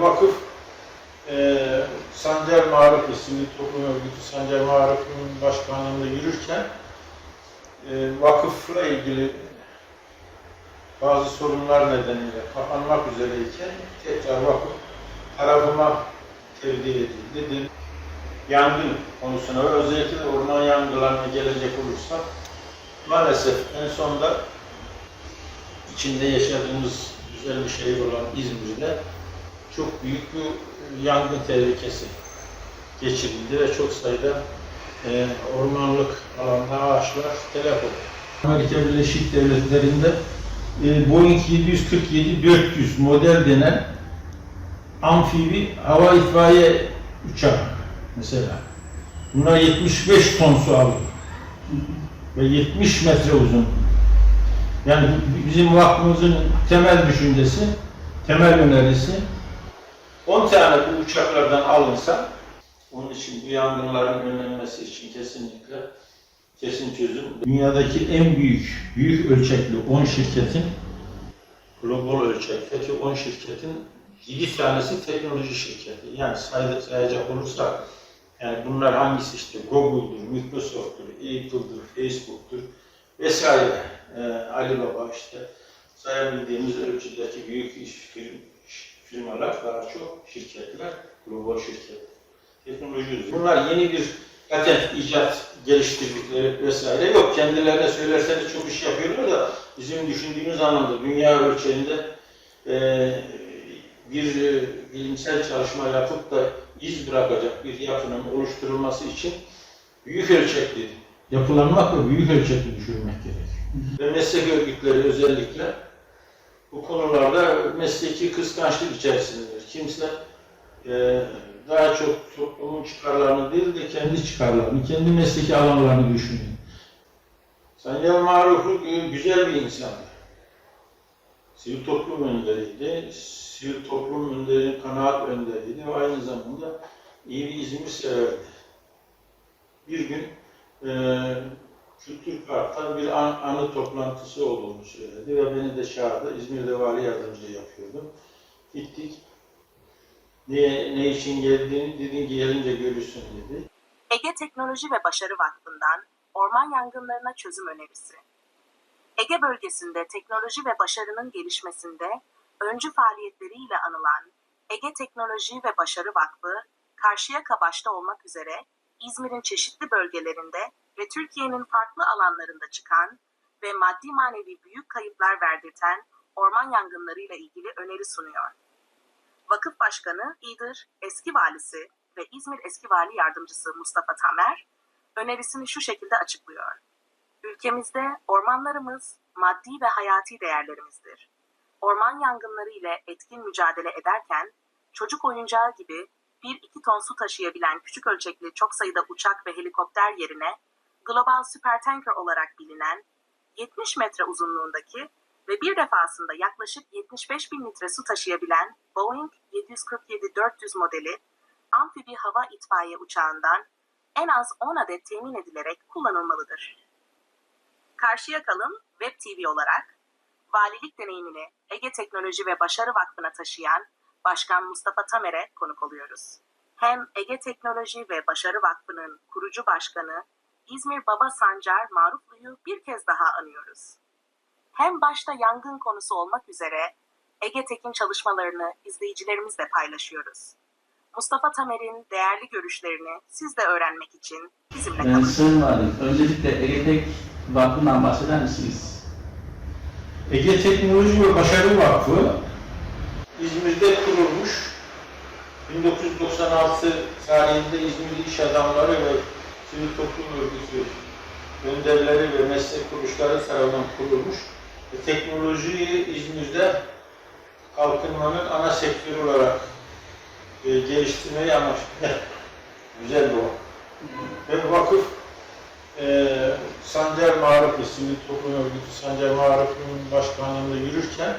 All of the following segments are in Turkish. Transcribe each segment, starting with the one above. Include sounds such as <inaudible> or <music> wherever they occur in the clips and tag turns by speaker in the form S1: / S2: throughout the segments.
S1: Vakıf e, Sancar Marif isimli toplum örgütü Sancar Marif'in başkanlığında yürürken e, vakıfla ilgili bazı sorunlar nedeniyle kapanmak üzereyken tekrar vakıf tarafıma tevdi edildi. Dedi, Yangın konusuna özellikle orman yangınlarına gelecek olursak maalesef en sonda içinde yaşadığımız güzel bir şehir olan İzmir'de çok büyük bir yangın tehlikesi geçirildi ve çok sayıda e, ormanlık alanda ağaçlar telef oldu. Amerika Birleşik Devletleri'nde e, Boeing 747-400 model denen amfibi hava itfaiye uçağı mesela. Bunlar 75 ton su alıyor. Ve 70 metre uzun. Yani bizim vakfımızın temel düşüncesi, temel önerisi 10 tane bu uçaklardan alınsa onun için bu yangınların önlenmesi için kesinlikle kesin çözüm. Dünyadaki en büyük, büyük ölçekli 10 şirketin global ölçekteki 10 şirketin 7 tanesi teknoloji şirketi. Yani say, sayacak olursak yani bunlar hangisi işte Google'dur, Microsoft'tur, Apple'dır, Facebook'tur vesaire. Ee, Alibaba işte sayabildiğimiz ölçüdeki büyük iş firm, firmalar daha çok şirketler, global şirket. Teknoloji. Bunlar yeni bir patent, icat geliştirdikleri vesaire yok. Kendilerine söylerseniz çok iş yapıyorlar da bizim düşündüğümüz anlamda dünya ölçeğinde eee bir e, bilimsel çalışma yapıp da iz bırakacak bir yapının oluşturulması için büyük ölçekli yapılanmak ve büyük ölçekli düşünmek gerekir. Ve meslek örgütleri özellikle bu konularda mesleki kıskançlık içerisindedir. Kimse e, daha çok toplumun çıkarlarını değil de kendi çıkarlarını, kendi mesleki alanlarını düşünüyor. Sanyal Maruf'u e, güzel bir insandı. Sivil toplum önderiydi. Sivil toplum önderinin kanaat önderiydi ve aynı zamanda iyi bir İzmir severdi. Bir gün e, Kültür Park'ta bir an, anı toplantısı olduğunu söyledi ve beni de çağırdı. İzmir'de vali yardımcılığı yapıyordum. Gittik. Niye, ne için geldiğini dedin ki gelince görürsün dedi.
S2: Ege Teknoloji ve Başarı Vakfı'ndan orman yangınlarına çözüm önerisi. Ege bölgesinde teknoloji ve başarının gelişmesinde öncü faaliyetleriyle anılan Ege Teknoloji ve Başarı Vakfı, Karşıyaka başta olmak üzere İzmir'in çeşitli bölgelerinde ve Türkiye'nin farklı alanlarında çıkan ve maddi manevi büyük kayıplar verdirten orman yangınlarıyla ilgili öneri sunuyor. Vakıf Başkanı İğdır eski valisi ve İzmir eski vali yardımcısı Mustafa Tamer önerisini şu şekilde açıklıyor. Ülkemizde ormanlarımız maddi ve hayati değerlerimizdir. Orman yangınları ile etkin mücadele ederken çocuk oyuncağı gibi 1-2 ton su taşıyabilen küçük ölçekli çok sayıda uçak ve helikopter yerine global süpertanker olarak bilinen 70 metre uzunluğundaki ve bir defasında yaklaşık 75 bin litre su taşıyabilen Boeing 747-400 modeli amfibi hava itfaiye uçağından en az 10 adet temin edilerek kullanılmalıdır. Karşıyakalın Web TV olarak valilik deneyimini Ege Teknoloji ve Başarı Vakfı'na taşıyan Başkan Mustafa Tamer'e konuk oluyoruz. Hem Ege Teknoloji ve Başarı Vakfı'nın kurucu başkanı İzmir Baba Sancar Maruflu'yu bir kez daha anıyoruz. Hem başta yangın konusu olmak üzere Ege Tekin çalışmalarını izleyicilerimizle paylaşıyoruz. Mustafa Tamer'in değerli görüşlerini siz de öğrenmek için bizimle
S3: Ee,
S2: kalın.
S3: Sayın Valim, öncelikle Egetek Vakfı'ndan bahseder misiniz?
S1: Ege Teknoloji ve Başarı Vakfı İzmir'de kurulmuş. 1996 tarihinde İzmir iş adamları ve sivil toplum örgütü önderleri ve meslek kuruluşları tarafından kurulmuş. Ve teknolojiyi İzmir'de kalkınmanın ana sektörü olarak e, geliştirmeyi amaçlayan <laughs> güzel vakıf. Ve vakıf e, Sancar Marif isimli toplum örgütü Sancar Marif'in başkanlığında yürürken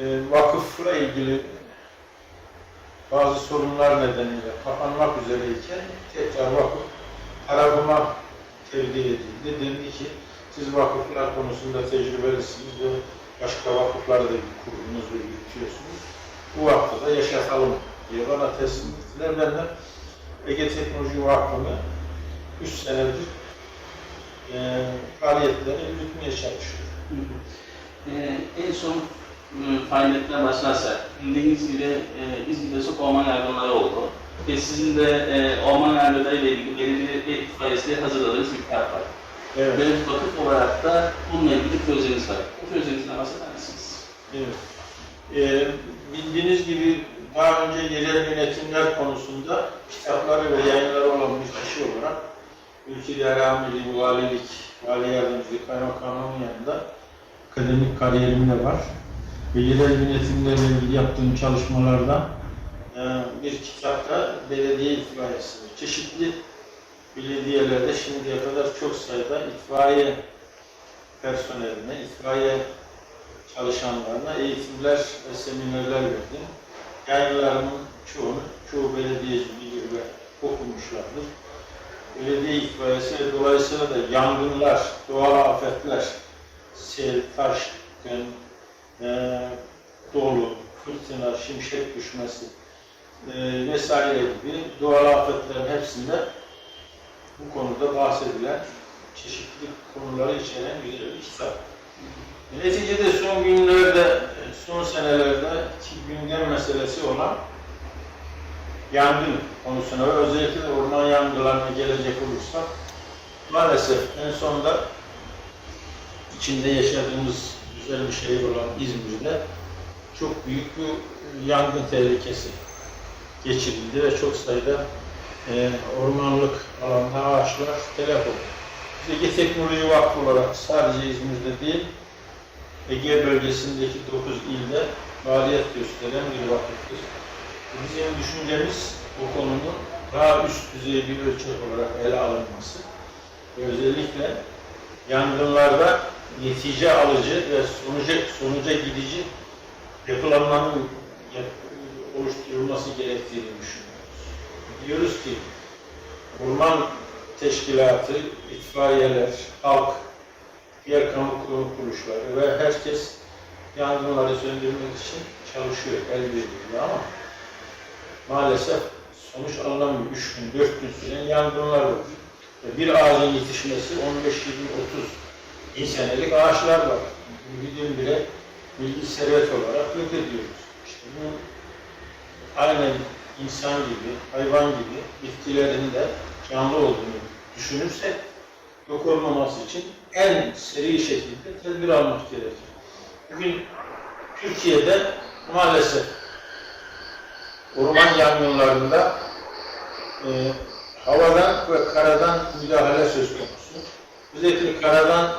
S1: e, vakıfla ilgili bazı sorunlar nedeniyle kapanmak üzereyken tekrar vakıf tarafıma tevdi edildi. Dedi ki siz vakıflar konusunda tecrübelisiniz ve başka vakıfları da kurdunuz ve yürütüyorsunuz. bu vakfı da yaşatalım diye bana teslim ettiler. Ben de Ege Teknoloji Vakfı'nı 3 senedir e, faaliyetlerini yürütmeye çalışıyorum.
S3: Ee, en son e, faaliyetler başlarsa, bildiğiniz gibi e, İzmir'de orman yangınları oldu. Ve sizin de e, orman yangınları ile ilgili belirli bir itfaiyesi hazırladığınız bir kitap var.
S1: Evet.
S3: Ve vakıf olarak da bununla ilgili projeniz var. Bu projenizden bahseder misiniz?
S1: Evet. Ee, bildiğiniz gibi daha önce yerel yönetimler konusunda kitapları ve yayınları olan bir kişi olarak Ülke İdare Amirliği, Valilik, Vali Yardımcılığı, Kaymakamlığın yanında akademik kariyerim de var. Ve yerel yönetimlerle ilgili yaptığım çalışmalarda e, bir kitapta belediye itfaiyesi, çeşitli belediyelerde şimdiye kadar çok sayıda itfaiye personeline, itfaiye çalışanlarına eğitimler ve seminerler verdim. Yayınlarımın çoğunu, çoğu belediyeciliği ve okumuşlardır. Belediye itfaiyesi dolayısıyla da yangınlar, doğal afetler, sel, taş, gün, eee, dolu, fırtına, şimşek düşmesi eee, vesaire gibi doğal afetlerin hepsinde bu konuda bahsedilen çeşitli konuları içeren bir kitap. Neticede son günlerde, son senelerde ki gündem meselesi olan yangın konusuna ve özellikle orman yangınlarına gelecek olursak maalesef en sonda içinde yaşadığımız güzel bir şehir olan İzmir'de çok büyük bir yangın tehlikesi geçirildi ve çok sayıda e, ormanlık alanda ağaçlar telef oldu. Ege Teknoloji Vakfı olarak sadece İzmir'de değil, Ege bölgesindeki 9 ilde faaliyet gösteren bir vakıftır. Bizim düşüncemiz bu konunun daha üst düzey bir ölçek olarak ele alınması ve özellikle yangınlarda netice alıcı ve sonuca, sonuca gidici yapılanmanın yap- oluşturulması gerektiğini düşünüyoruz. Diyoruz ki orman teşkilatı, itfaiyeler, halk, diğer kamu kurum kuruluşları ve herkes yangınları söndürmek için çalışıyor, el birliğiyle ama maalesef sonuç alınamıyor. Üç gün, dört gün süren yangınlar var. Bir ağacın yetişmesi 15, 20, 30 senelik ağaçlar var. Bildiğim bile milli servet olarak yok ediyoruz. İşte bu aynen insan gibi, hayvan gibi bitkilerin de canlı olduğunu düşünürsek yok olmaması için en seri şekilde tedbir almak gerekir. Bugün Türkiye'de maalesef orman yangınlarında e, havadan ve karadan müdahale söz konusu. Özellikle karadan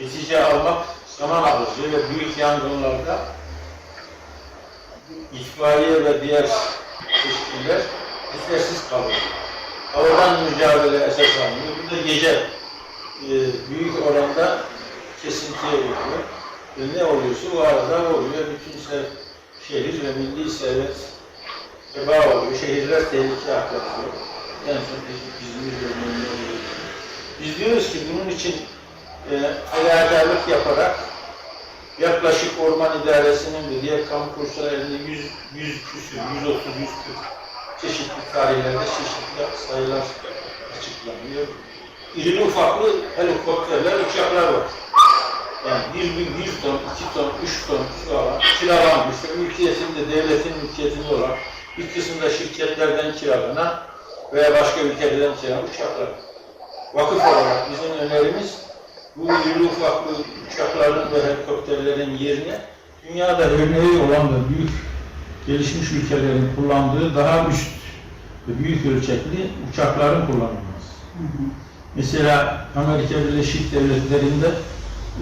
S1: netice almak zaman alıcı ve büyük yangınlarda itfaiye ve diğer teşkiller yetersiz kalıyor. Havadan mücadele esas alınıyor. Bu da gece e, büyük oranda kesintiye uğruyor. Ve ne oluyorsa o arada oluyor. Bütün şehir ve milli servet teba oluyor. Şehirler tehlike atlatıyor. En son bölümünde oluyor. Biz diyoruz ki bunun için e, fedakarlık yaparak yaklaşık orman idaresinin de diğer kamu kuruluşları elinde 100, 100 küsür, 130, 140 çeşitli tarihlerde çeşitli sayılar açıklanıyor. İrili ufaklı helikopterler, uçaklar var. Yani bir, bir, bir ton, iki ton, üç ton su alan, kiralanmış ve mülkiyetinde, devletin mülkiyetinde olan bir kısımda şirketlerden kiralanan veya başka ülkelerden kiralanan uçaklar. Vakıf olarak bizim önerimiz bu irili ufaklı uçakların ve helikopterlerin yerine dünyada örneği olan da büyük gelişmiş ülkelerin kullandığı daha üst ve büyük ölçekli uçakların kullanılması. Mesela Amerika Birleşik Devletleri'nde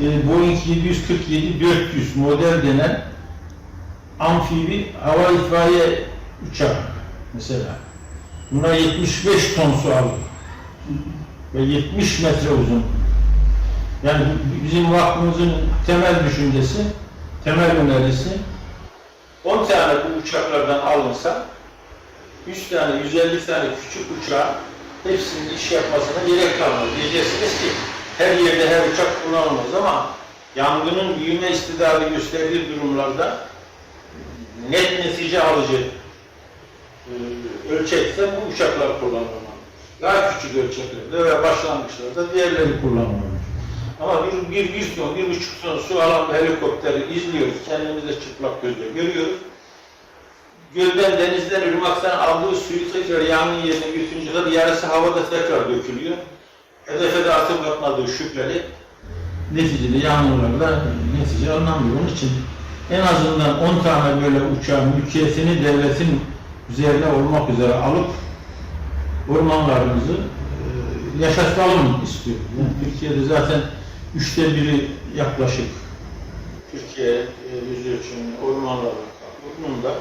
S1: e, Boeing 747-400 model denen amfibi hava itfaiye uçak mesela. Buna 75 ton su alıyor. Ve 70 metre uzun. Yani bizim vakfımızın temel düşüncesi, temel önerisi 10 tane bu uçaklardan alınsa 100 tane, 150 tane küçük uçağın hepsinin iş yapmasına gerek kalmaz. Diyeceksiniz ki her yerde her uçak kullanılmaz ama yangının büyüme istidadı gösterdiği durumlarda netice alıcı e, ölçekte bu uçaklar kullanılmalı. Daha küçük ölçeklerde ve başlangıçlarda diğerleri kullanılmalı. Ama bir, bir, bir ton, bir buçuk ton su alan helikopteri izliyoruz. Kendimiz de çıplak gözle görüyoruz. Gölden, denizden, ırmaktan aldığı suyu tekrar yangın yerine götürünce de yarısı havada tekrar dökülüyor. Hedefe de atıp atmadığı şüpheli. Neticede yağmurlarla netice alınamıyor. Onun için en azından 10 tane böyle uçağın mülkiyetini devletin üzerine olmak üzere alıp ormanlarımızı e, yaşatalım istiyor. Yani Türkiye'de zaten üçte biri yaklaşık Türkiye e, yüz ölçümünün ormanları. Bunun da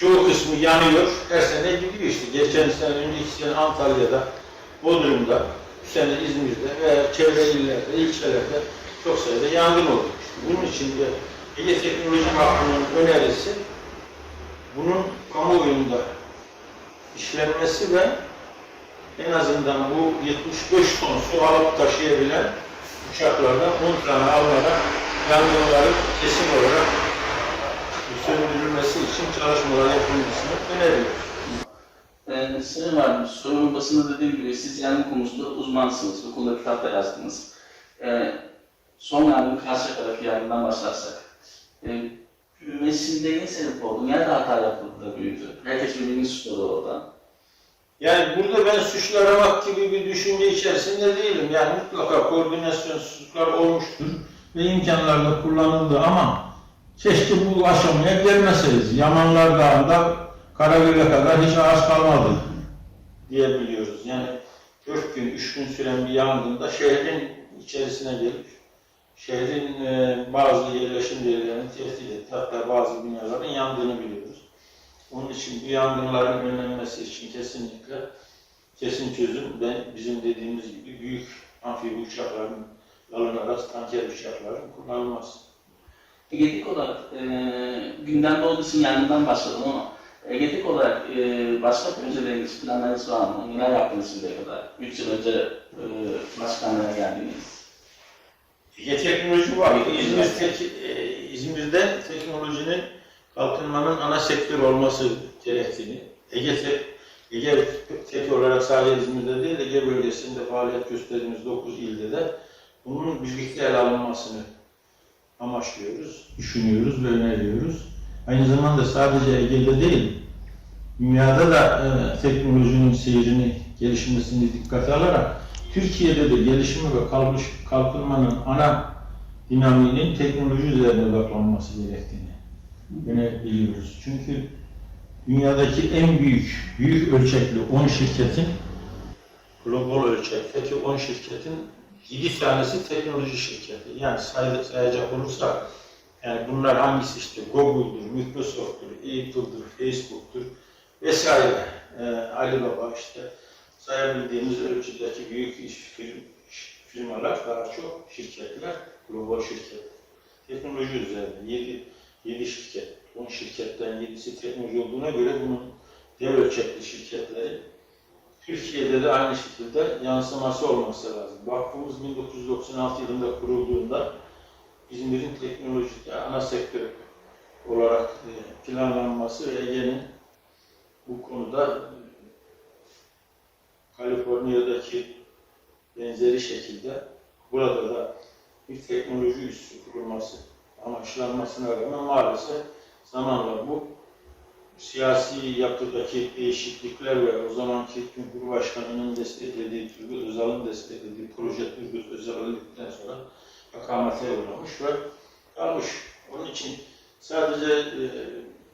S1: çoğu kısmı yanıyor. Her sene gidiyor işte. Geçen sene, önceki sene Antalya'da, Bodrum'da, bu sene İzmir'de ve çevre illerde, ilçelerde çok sayıda yangın oldu. İşte bunun için de Ege Teknoloji Vakfı'nın önerisi bunun kamuoyunda işlenmesi ve en azından bu 75 ton su alıp taşıyabilen uçaklardan 10 tane alınarak yangınların kesin olarak söndürülmesi için çalışmalar yapılmasını öneriyoruz.
S3: Ee, Sayın Valim, sorunun basında dediğim gibi siz yangın konusunda uzmansınız. Bu konuda kitap da yazdınız. Ee, son yangın Karşıyaka'daki yangından başlarsak. Ee, büyümesinde ne sebep oldu? Nerede hata yapıldı da büyüdü? Herkes birbirini suçladı orada.
S1: Yani burada ben suçlu aramak gibi bir düşünce içerisinde değilim. Yani mutlaka koordinasyonsuzluklar olmuştur ve imkanlarla kullanıldı ama keşke bu aşamaya gelmeseyiz. Yamanlar Dağı'nda Karagöl'e kadar hiç ağaç kalmadı diyebiliyoruz. Yani dört gün, üç gün süren bir yangında şehrin içerisine gelip şehrin e, bazı yerleşim yerlerini tehdit etti. Hatta bazı binaların yandığını biliyoruz. Onun için bu yangınların önlenmesi için kesinlikle kesin çözüm ben bizim dediğimiz gibi büyük amfibi uçakların alınarak tanker uçakların kullanılması.
S3: Egetik olarak e, gündemde olduğu için yangından başladım ama Egetik olarak e, başka projeleriniz, planlarınız var mı? Neler yaptınız şimdiye kadar? Üç yıl önce e, başkanlığa geldiniz.
S1: Ege teknoloji var. İzmir tek, e, İzmir'de teknolojinin kalkınmanın ana sektör olması gerektiğini, Ege Ege Tek olarak sadece İzmir'de değil, Ege bölgesinde faaliyet gösterdiğimiz 9 ilde de bunun birlikte ele alınmasını amaçlıyoruz, düşünüyoruz ve öneriyoruz. Aynı zamanda sadece Ege'de değil, dünyada da e, teknolojinin seyrini, gelişmesini dikkate alarak Türkiye'de de gelişme ve kalkış, kalkınmanın ana dinamiğinin teknoloji üzerine odaklanması gerektiğini biliyoruz. Çünkü dünyadaki en büyük, büyük ölçekli 10 şirketin, global ölçekteki 10 şirketin 7 tanesi teknoloji şirketi. Yani say, sayacak olursak, yani bunlar hangisi işte Google'dur, Microsoft'tur, Apple'dur, Facebook'tur vesaire. Ee, Alibaba işte sayabildiğimiz ölçüdeki büyük iş firm, firmalar daha çok şirketler, global şirket. Teknoloji üzerinde 7, 7 şirket, 10 şirketten 7'si teknoloji olduğuna göre bunun dev ölçekli şirketleri Türkiye'de de aynı şekilde yansıması olması lazım. Vakfımız 1996 yılında kurulduğunda İzmir'in teknolojide ana sektör olarak e, planlanması ve Ege'nin bu konuda Kaliforniya'daki benzeri şekilde burada da bir teknoloji üssü kurulması amaçlanmasına rağmen maalesef zamanla bu siyasi yapıdaki değişiklikler ve o zamanki Cumhurbaşkanı'nın desteklediği, Turgut Özal'ın desteklediği proje Turgut Özal sonra akamete uğramış ve kalmış. Onun için sadece e,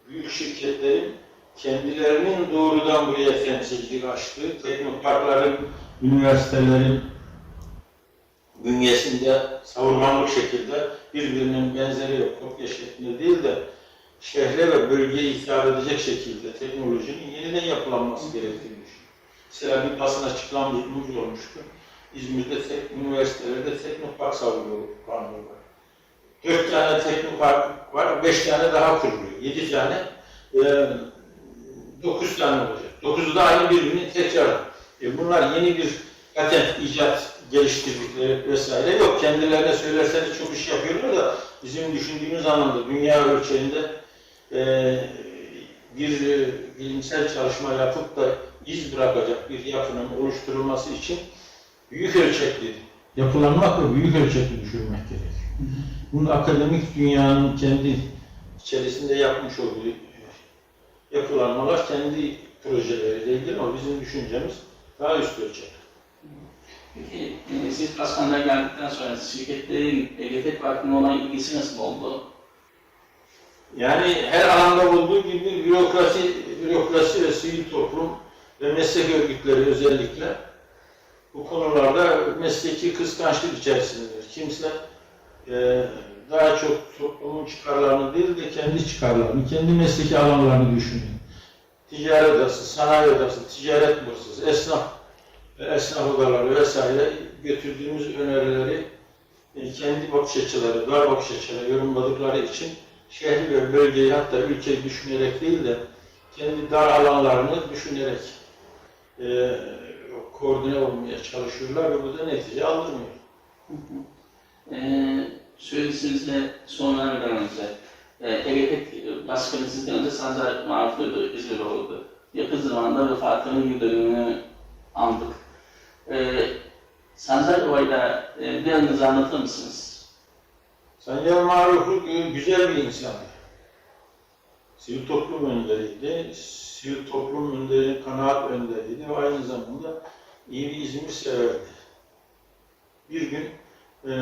S1: büyük şirketlerin kendilerinin doğrudan buraya temsilcilik açtığı teknoparkların, üniversitelerin bünyesinde savurmanlık şekilde birbirinin benzeri yok, kopya şeklinde değil de şehre ve bölgeye hitap edecek şekilde teknolojinin yeniden yapılanması gerektiğini düşünüyorum. Mesela bir basın açıklamamız olmuştu. İzmir'de tek, üniversitelerde teknopark savuruyor kanunu var. Dört tane teknopark var, beş tane daha kuruluyor. Yedi tane, e, dokuz tane olacak. Dokuzu da aynı birbirini tekrar. E bunlar yeni bir patent, icat geliştirdikleri vesaire yok. Kendilerine söylerseniz çok iş yapıyorlar da bizim düşündüğümüz anlamda dünya ölçeğinde e, bir e, bilimsel çalışma yapıp da iz bırakacak bir yapının oluşturulması için büyük ölçekli yapılanmak ve büyük ölçekli düşünmek gerekiyor. Bunu akademik dünyanın kendi içerisinde yapmış olduğu yapılanmalar kendi projeleriyle ilgili ama bizim düşüncemiz daha üst ölçekli.
S3: Peki e, siz başkanlığa geldikten sonra şirketlerin EGT Parkı'na olan ilgisi nasıl oldu?
S1: Yani her alanda olduğu gibi bürokrasi, bürokrasi ve sivil toplum ve meslek örgütleri özellikle bu konularda mesleki kıskançlık içerisindedir. Kimse e, daha çok toplumun çıkarlarını değil de kendi çıkarlarını, kendi mesleki alanlarını düşünüyor. Ticaret odası, sanayi odası, ticaret borsası, esnaf, esnaf odaları vesaire götürdüğümüz önerileri e, kendi bakış açıları, dar bakış açıları yorumladıkları için şehri ve bölgeyi hatta ülkeyi düşünerek değil de kendi dar alanlarını düşünerek e, koordine olmaya çalışıyorlar ve bu da netice aldırmıyor.
S3: Ee, söylesinizde son vermeden önce e, EGT Başkanı sizden önce Sancar Maruf'uydu, İzmir oldu. Yakın zamanda vefatının yıl dönümünü andık. Ee, Sancar Ova'yla e, bir anınızı anlatır mısınız?
S1: Sancar Maruf'u e, güzel bir insandı. Sivil toplum önderiydi. Sivil toplum önderi, kanaat önderiydi ve aynı zamanda iyi bir İzmir severdi. Bir gün e,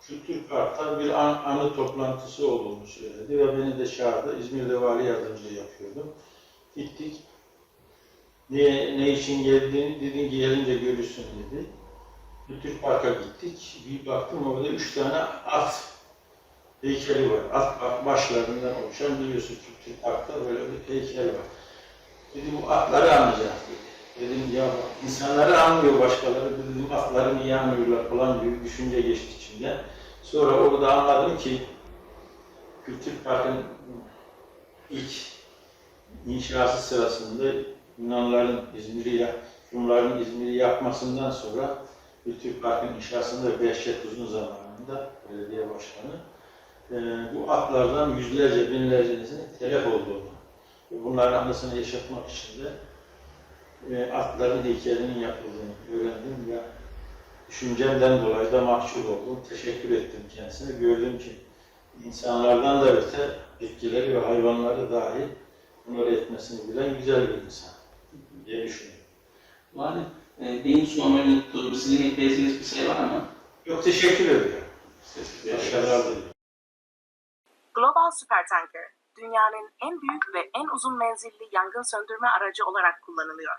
S1: Kültür Park'ta bir an, anı toplantısı olduğunu söyledi ve beni de çağırdı. İzmir'de vali yardımcılığı yapıyordum. Gittik. Niye, ne için geldiğini dedi ki gelince görürsün dedi. Kültür Park'a gittik. Bir baktım orada üç tane at heykeli var. At, başlarından oluşan biliyorsun Kültür Park'ta böyle bir heykel var. Dedi bu atları anlayacak dedi. Dedim ya insanları anlıyor başkaları. Dedim atları niye anlıyorlar falan gibi düşünce geçti içimden. Sonra orada anladım ki Kültür Park'ın ilk inşası sırasında Yunanların İzmir'i ya- Rumların İzmir'i yapmasından sonra Kültür Park'ın inşasında Behçet Uzun zamanında belediye başkanı e, bu atlardan yüzlerce binlercesinin telef olduğunu ve bunların anısını yaşatmak için de e, atların heykelinin yapıldığını öğrendim ve düşüncemden dolayı da mahcup oldum. Teşekkür ettim kendisine. Gördüm ki insanlardan da öte bitkileri ve hayvanları dahi bunları etmesini bilen güzel bir insan diye düşünüyorum.
S3: Vali, e, benim sormayı unuttuğum, sizin ekleyeceğiniz bir şey var mı?
S1: Yok teşekkür ediyorum. Başarılar diliyorum.
S2: Global Supertanker, dünyanın en büyük ve en uzun menzilli yangın söndürme aracı olarak kullanılıyor.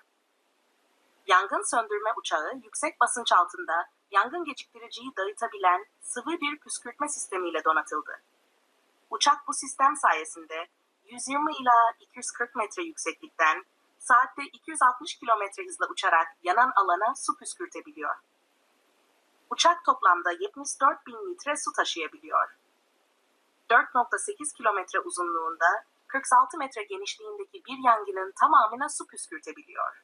S2: Yangın söndürme uçağı yüksek basınç altında yangın geciktiriciyi dağıtabilen sıvı bir püskürtme sistemiyle donatıldı. Uçak bu sistem sayesinde 120 ila 240 metre yükseklikten saatte 260 kilometre hızla uçarak yanan alana su püskürtebiliyor. Uçak toplamda 74 bin litre su taşıyabiliyor. 4.8 kilometre uzunluğunda 46 metre genişliğindeki bir yangının tamamına su püskürtebiliyor.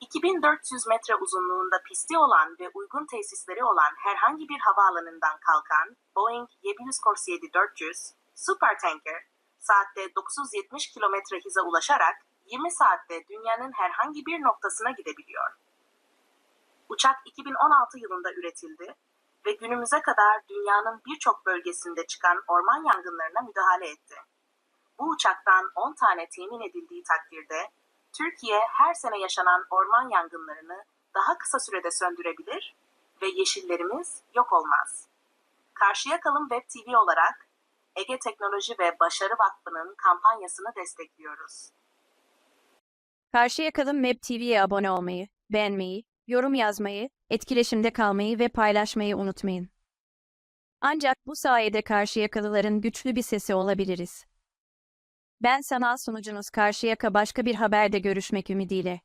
S2: 2400 metre uzunluğunda pisti olan ve uygun tesisleri olan herhangi bir havaalanından kalkan Boeing 747-400 Supertanker saatte 970 kilometre hıza ulaşarak 20 saatte dünyanın herhangi bir noktasına gidebiliyor. Uçak 2016 yılında üretildi ve günümüze kadar dünyanın birçok bölgesinde çıkan orman yangınlarına müdahale etti. Bu uçaktan 10 tane temin edildiği takdirde Türkiye her sene yaşanan orman yangınlarını daha kısa sürede söndürebilir ve yeşillerimiz yok olmaz. Karşıyakalın Web TV olarak Ege Teknoloji ve Başarı Vakfı'nın kampanyasını destekliyoruz.
S4: Karşıyaka'nın Map TV'ye abone olmayı, beğenmeyi, yorum yazmayı, etkileşimde kalmayı ve paylaşmayı unutmayın. Ancak bu sayede Karşıyakalıların güçlü bir sesi olabiliriz. Ben sanal sunucunuz Karşıyaka başka bir haberde görüşmek ümidiyle.